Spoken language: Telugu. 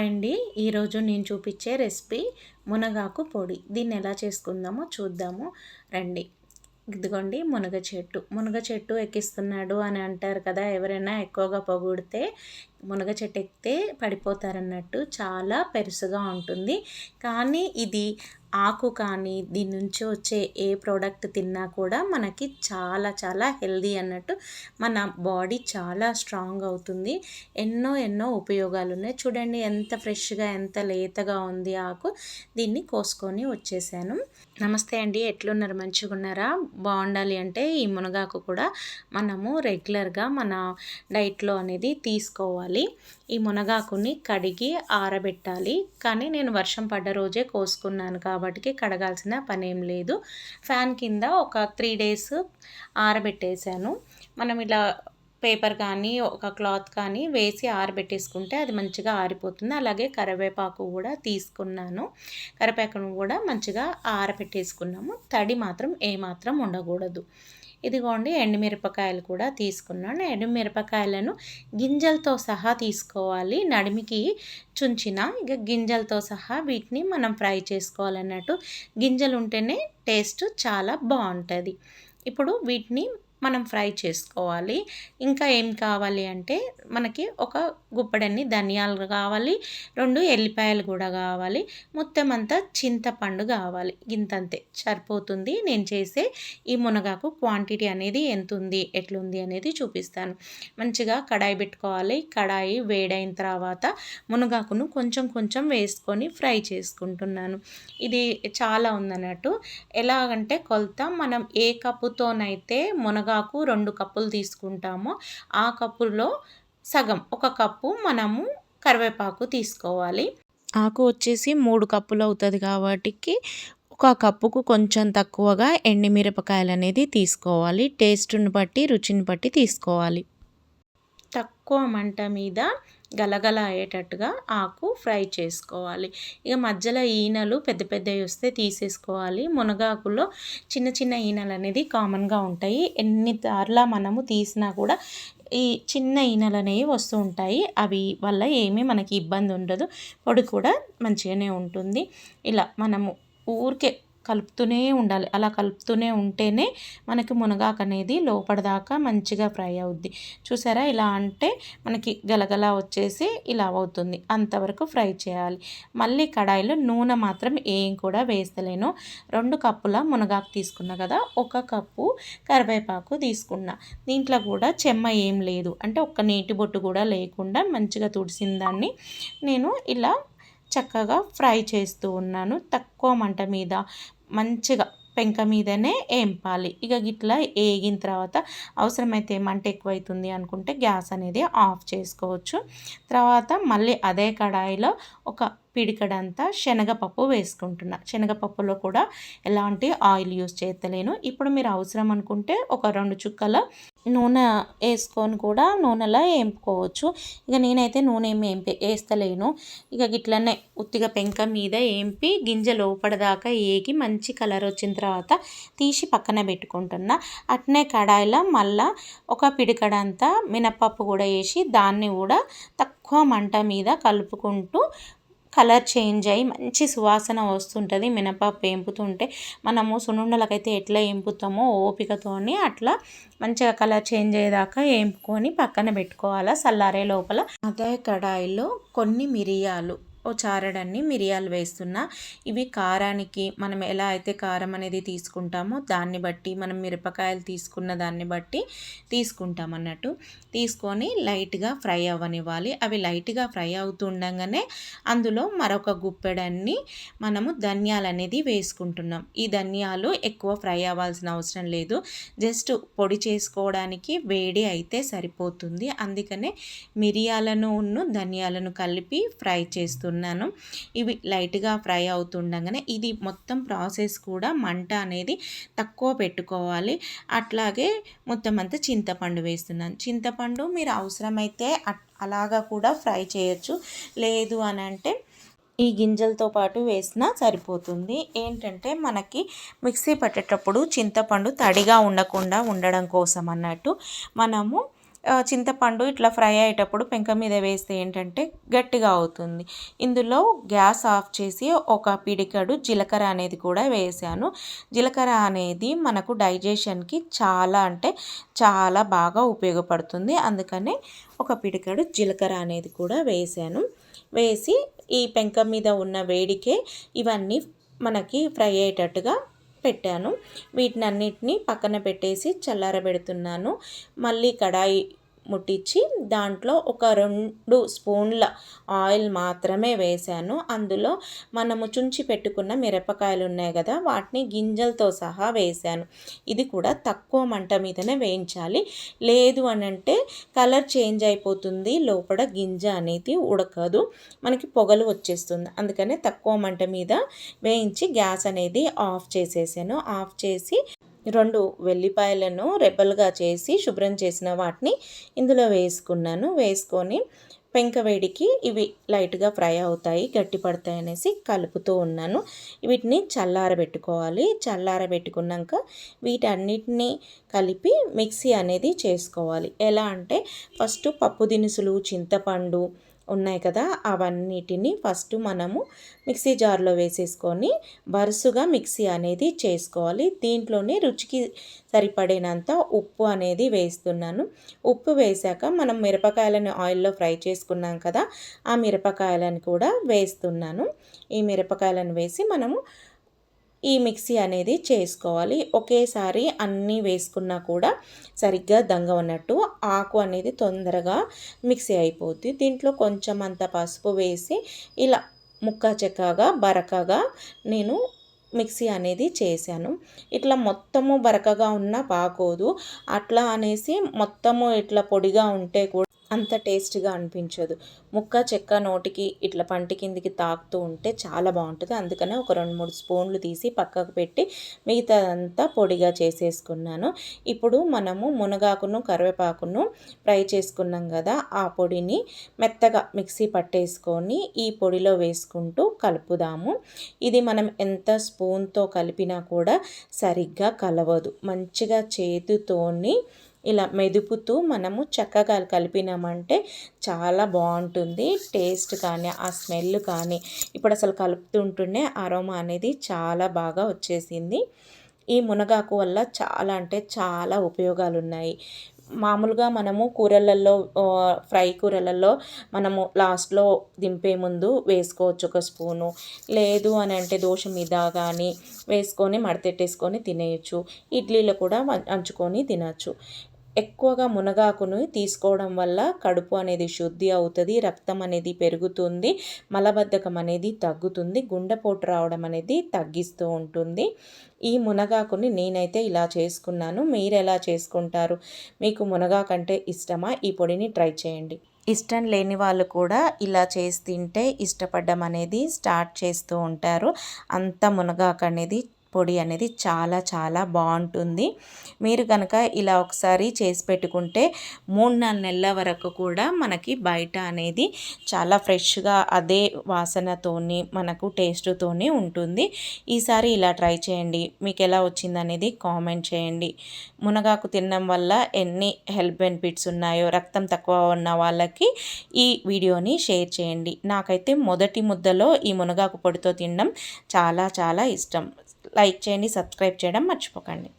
హాయ్ అండి ఈరోజు నేను చూపించే రెసిపీ మునగాకు పొడి. దీన్ని ఎలా చేసుకుందామో చూద్దాము. రండి. ఇదిగోండి మునగ చెట్టు. మునగ చెట్టు ఎక్కిస్తున్నాడు అని అంటారు కదా ఎవరైనా ఎక్కువగా పొగిడితే మునగ చెట్టు ఎక్కితే పడిపోతారన్నట్టు చాలా పెరుసుగా ఉంటుంది. కానీ ఇది ఆకు కానీ దీని నుంచి వచ్చే ఏ ప్రోడక్ట్ తిన్నా కూడా మనకి చాలా చాలా హెల్దీ అన్నట్టు మన బాడీ చాలా స్ట్రాంగ్ అవుతుంది. ఎన్నో ఎన్నో ఉపయోగాలు ఉన్నాయి. చూడండి ఎంత ఫ్రెష్గా ఎంత లేతగా ఉంది ఆకు. దీన్ని కోసుకొని వచ్చేసాను. నమస్తే అండి. ఎట్లున్నారు? మంచిగా ఉన్నారా? బాగుండాలి అంటే ఈ మునగాకు కూడా మనము రెగ్యులర్గా మన డైట్లో అనేది తీసుకోవాలి. ఈ మునగాకుని కడిగి ఆరబెట్టాలి. కానీ నేను వర్షం పడ్డ రోజే కోసుకున్నాను కాబట్టి కడగాల్సిన పనేం లేదు. ఫ్యాన్ కింద ఒక త్రీ డేస్ ఆరబెట్టేశాను. మనం ఇలా పేపర్ కానీ ఒక క్లాత్ కానీ వేసి ఆరబెట్టేసుకుంటే అది మంచిగా ఆరిపోతుంది. అలాగే కరివేపాకు కూడా తీసుకున్నాను. కరివేపాకును కూడా మంచిగా ఆరబెట్టేసుకున్నాము. తడి మాత్రం ఏమాత్రం ఉండకూడదు. ఇదిగోండి ఎండుమిరపకాయలు కూడా తీసుకున్నాను. ఎండుమిరపకాయలను గింజలతో సహా తీసుకోవాలి. నడిమికి చుంచిన ఇక గింజలతో సహా వీటిని మనం ఫ్రై చేసుకోవాలన్నట్టు. గింజలు ఉంటేనే టేస్ట్ చాలా బాగుంటుంది. ఇప్పుడు వీటిని మనం ఫ్రై చేసుకోవాలి. ఇంకా ఏం కావాలి అంటే మనకి ఒక గుప్పడన్ని ధనియాలు కావాలి రెండు ఎల్లిపాయలు కూడా కావాలి మొత్తం అంతా చింతపండు కావాలి. ఇంతంతే సరిపోతుంది. నేను చేసే ఈ మునగాకు క్వాంటిటీ అనేది ఎంత ఉంది ఎట్లుంది అనేది చూపిస్తాను. మంచిగా కడాయి పెట్టుకోవాలి. కడాయి వేడైన తర్వాత మునగాకును కొంచెం కొంచెం వేసుకొని ఫ్రై చేసుకుంటున్నాను. ఇది చాలా ఉందన్నట్టు. ఎలాగంటే కొలత మనం ఏ కప్పుతోనైతే మునగ మునగాకు రెండు కప్పులు తీసుకుంటామో. ఆ కప్పులో సగం ఒక కప్పు మనము కరివేపాకు తీసుకోవాలి. ఆకు వచ్చేసి మూడు కప్పులు అవుతుంది కాబట్టి ఒక కప్పుకు కొంచెం తక్కువగా ఎండిమిరపకాయలు అనేది తీసుకోవాలి. టేస్ట్ని బట్టి రుచిని బట్టి తీసుకోవాలి. తక్కువ మంట మీద గలగల అయ్యేటట్టుగా ఆకు ఫ్రై చేసుకోవాలి. ఇక మధ్యలో ఈనలు పెద్ద పెద్దవి వస్తే తీసేసుకోవాలి. మునగాకులో చిన్న చిన్న ఈనలు అనేది కామన్గా ఉంటాయి. ఎన్ని తార్లా మనము తీసినా కూడా ఈ చిన్న ఈనలు అనేవి వస్తూ ఉంటాయి. అవి వల్ల ఏమీ మనకి ఇబ్బంది ఉండదు. పొడి కూడా మంచిగానే ఉంటుంది. ఇలా మనము ఊరికే కలుపుతూనే ఉండాలి. అలా కలుపుతూనే ఉంటేనే మనకి మునగాకు అనేది లోపడదాకా మంచిగా ఫ్రై అవుద్ది. చూసారా? ఇలా అంటే మనకి గలగల వచ్చేసి ఇలా అవుతుంది. అంతవరకు ఫ్రై చేయాలి. మళ్ళీ కడాయిలో నూనె మాత్రం ఏం కూడా వేస్తలేను. రెండు కప్పుల మునగాకు తీసుకున్నా కదా ఒక కప్పు కరివేపాకు తీసుకున్నా. దీంట్లో కూడా చెమ్మ ఏం లేదు. అంటే ఒక్క నీటి బొట్టు కూడా లేకుండా మంచిగా తుడిసిన దాన్ని నేను ఇలా చక్కగా ఫ్రై చేస్తూ ఉన్నాను. తక్కువ మంట మీద మంచిగా పెంక మీదనే వేంపాలి ఇక గిట్లా వేగిన తర్వాత అవసరమైతే మంట ఎక్కువైతుంది అనుకుంటే గ్యాస్ అనేది ఆఫ్ చేసుకోవచ్చు. తర్వాత మళ్ళీ అదే కడాయిలో ఒక పిడికడంతా శనగపప్పు వేసుకుంటున్నా. శనగపప్పులో కూడా ఎలాంటి ఆయిల్ యూస్ చేస్తలేను ఇప్పుడు మీరు అవసరం అనుకుంటే ఒక రెండు చుక్కల నూనె వేసుకొని కూడా నూనెలో వేపుకోవచ్చు. ఇక నేనైతే నూనె ఏమి ఏంపి వేస్తలేను. ఇక గిట్లనే ఉత్తిగా పెంక మీద ఏంపి గింజ లోపడదాకా ఏగి మంచి కలర్ వచ్చిన తర్వాత తీసి పక్కన పెట్టుకుంటున్నా. అట్నే కడాయిలో మళ్ళా ఒక పిడికడంతా మినప్పప్పు కూడా వేసి దాన్ని కూడా తక్కువ మంట మీద కలుపుకుంటూ కలర్ చేంజ్ అయ్యి మంచి సువాసన వస్తుంటుంది మినపప్పు వేంపుతుంటే మనము సున్నుండలకైతే ఎట్లా వేంపుతామో ఓపికతోని అట్లా మంచిగా కలర్ చేంజ్ అయ్యేదాకా వేంపుకొని పక్కన పెట్టుకోవాలా చల్లారే లోపల. అదే కడాయిలో కొన్ని మిరియాలు ఓ చారడన్ని మిరియాలు వేస్తున్నా. ఇవి కారానికి మనం ఎలా అయితే కారం అనేది తీసుకుంటామో దాన్ని బట్టి మనం మిరపకాయలు తీసుకున్న దాన్ని బట్టి తీసుకుంటాం అన్నట్టు. తీసుకొని లైట్గా ఫ్రై అవ్వనివ్వాలి. అవి లైట్గా ఫ్రై అవుతుండగానే అందులో మరొక గుప్పెడన్ని మనము ధనియాలు అనేది వేసుకుంటున్నాం. ఈ ధనియాలు ఎక్కువ ఫ్రై అవ్వాల్సిన అవసరం లేదు. జస్ట్ పొడి చేసుకోవడానికి వేడి అయితే సరిపోతుంది. అందుకనే మిరియాలను ధనియాలను కలిపి ఫ్రై చేస్తున్నాం చేస్తున్నాను. ఇవి లైట్గా ఫ్రై అవుతుండగానే ఇది మొత్తం ప్రాసెస్ కూడా మంట అనేది తక్కువ పెట్టుకోవాలి. అట్లాగే మొత్తం అంతా చింతపండు వేస్తున్నాను. చింతపండు మీరు అవసరమైతే అలాగా కూడా ఫ్రై చేయొచ్చు. లేదు అని అంటే ఈ గింజలతో పాటు వేసినా సరిపోతుంది. ఏంటంటే మనకి మిక్సీ పట్టేటప్పుడు చింతపండు తడిగా ఉండకుండా ఉండడం కోసం అన్నట్టు మనము చింతపండు ఇట్లా ఫ్రై అయ్యేటప్పుడు పెంక మీద వేస్తే ఏంటంటే గట్టిగా అవుతుంది. ఇందులో గ్యాస్ ఆఫ్ చేసి ఒక పిడికడు జీలకర్ర అనేది కూడా వేసాను. జీలకర్ర అనేది మనకు డైజెషన్కి చాలా అంటే చాలా బాగా ఉపయోగపడుతుంది. అందుకనే ఒక పిడికడు జీలకర్ర అనేది కూడా వేసాను. వేసి ఈ పెంక మీద ఉన్న వేడికే ఇవన్నీ మనకి ఫ్రై అయ్యేటట్టుగా పెట్టాను. వీటిని అన్నిటిని పక్కన పెట్టేసి చల్లారబెడుతున్నాను. మళ్ళీ కడాయి ముట్టించి దాంట్లో ఒక రెండు స్పూన్ల ఆయిల్ మాత్రమే వేశాను. అందులో మనము చుంచి పెట్టుకున్న మిరపకాయలు ఉన్నాయి కదా వాటిని గింజలతో సహా వేశాను. ఇది కూడా తక్కువ మంట మీదనే వేయించాలి. లేదు అని అంటే కలర్ చేంజ్ అయిపోతుంది లోపల గింజ అనేది ఉడకదు మనకి పొగలు వచ్చేస్తుంది. అందుకనే తక్కువ మంట మీద వేయించి గ్యాస్ అనేది ఆఫ్ చేసేసాను. ఆఫ్ చేసి రెండు వెల్లిపాయలను రెబ్బలుగా చేసి శుభ్రం చేసిన వాటిని ఇందులో వేసుకున్నాను. వేసుకొని పెంక వేడికి ఇవి లైట్గా ఫ్రై అవుతాయి గట్టి పడతాయి అనేసి కలుపుతూ ఉన్నాను. వీటిని చల్లారబెట్టుకోవాలి చల్లారబెట్టుకున్నాక వీటన్నిటిని కలిపి మిక్సీ అనేది చేసుకోవాలి. ఎలా అంటే ఫస్ట్ పప్పు దినుసులు చింతపండు ఉన్నాయి కదా అవన్నిటిని ఫస్ట్ మనము మిక్సీ జార్లో వేసేసుకొని వరుసగా మిక్సీ అనేది చేసుకోవాలి. దీంట్లోనే రుచికి సరిపడినంత ఉప్పు అనేది వేస్తున్నాను. ఉప్పు వేసాక మనం మిరపకాయలను ఆయిల్లో ఫ్రై చేసుకున్నాం కదా ఆ మిరపకాయలను కూడా వేస్తున్నాను. ఈ మిరపకాయలను వేసి మనము ఈ మిక్సీ అనేది చేసుకోవాలి. ఒకేసారి అన్నీ వేసుకున్నా కూడా సరిగ్గా దంగ ఉన్నట్టు ఆకు అనేది తొందరగా మిక్సీ అయిపోద్ది. దీంట్లో కొంచెం అంత పసుపు వేసి ఇలా ముక్క చెక్కగా బరకగా నేను మిక్సీ అనేది చేశాను. ఇట్లా మొత్తము బరకగా ఉన్న బాగోదు అట్లా అనేసి మొత్తము ఇట్లా పొడిగా ఉంటే కూడా అంత టేస్ట్గా అనిపించదు. ముక్క చెక్క నోటికి ఇట్లా పంటి కిందికి తాకుతూ ఉంటే చాలా బాగుంటుంది. అందుకనే ఒక రెండు మూడు స్పూన్లు తీసి పక్కకు పెట్టి మిగతాదంతా పొడిగా చేసేసుకున్నాను. ఇప్పుడు మనము మునగాకును కరివేపాకును ఫ్రై చేసుకున్నాం కదా ఆ పొడిని మెత్తగా మిక్సీ పట్టేసుకొని ఈ పొడిలో వేసుకుంటూ కలుపుదాము. ఇది మనం ఎంత స్పూన్తో కలిపినా కూడా సరిగ్గా కలవదు. మంచిగా చేతితోని ఇలా మెదుపుతూ మనము చక్కగా కలిపినామంటే చాలా బాగుంటుంది. టేస్ట్ కానీ ఆ స్మెల్ కానీ ఇప్పుడు అసలు కలుపుతుంటూనే అరోమా అనేది చాలా బాగా వచ్చేసింది. ఈ మునగాకు వల్ల చాలా అంటే చాలా ఉపయోగాలు ఉన్నాయి మామూలుగా మనము కూరలలో ఫ్రై కూరలలో మనము లాస్ట్లో దింపే ముందు వేసుకోవచ్చు ఒక స్పూను. లేదు అని అంటే దోశ మీద కానీ వేసుకొని మడతెట్టేసుకొని తినేయచ్చు. ఇడ్లీలో కూడా అంచుకొని తినచ్చు. ఎక్కువగా మునగాకును తీసుకోవడం వల్ల కడుపు అనేది శుద్ధి అవుతుంది రక్తం అనేది పెరుగుతుంది మలబద్ధకం అనేది తగ్గుతుంది గుండెపోటు రావడం అనేది తగ్గిస్తూ ఉంటుంది. ఈ మునగాకుని నేనైతే ఇలా చేసుకున్నాను. మీరు ఎలా చేసుకుంటారు? మీకు మునగాకు అంటే ఇష్టమా? ఈ పొడిని ట్రై చేయండి. ఇష్టం లేని వాళ్ళు కూడా ఇలా చేసి తింటే ఇష్టపడడం అనేది స్టార్ట్ చేస్తూ ఉంటారు. అంత మునగాకు అనేది పొడి అనేది చాలా చాలా బాగుంటుంది. మీరు కనుక ఇలా ఒకసారి చేసి పెట్టుకుంటే మూడు నాలుగు నెలల వరకు కూడా మనకి బయట అనేది చాలా ఫ్రెష్గా అదే వాసనతోని మనకు టేస్ట్తోని ఉంటుంది. ఈసారి ఇలా ట్రై చేయండి. మీకు ఎలా వచ్చింది అనేది కామెంట్ చేయండి. మునగాకు తినడం వల్ల ఎన్ని హెల్త్ బెనిఫిట్స్ ఉన్నాయో రక్తం తక్కువ ఉన్న వాళ్ళకి ఈ వీడియోని షేర్ చేయండి. నాకైతే మొదటి ముద్దలో ఈ మునగాకు పొడితో తినడం చాలా చాలా ఇష్టం. లైక్ చేయండి సబ్స్క్రైబ్ చేయడం మర్చిపోకండి.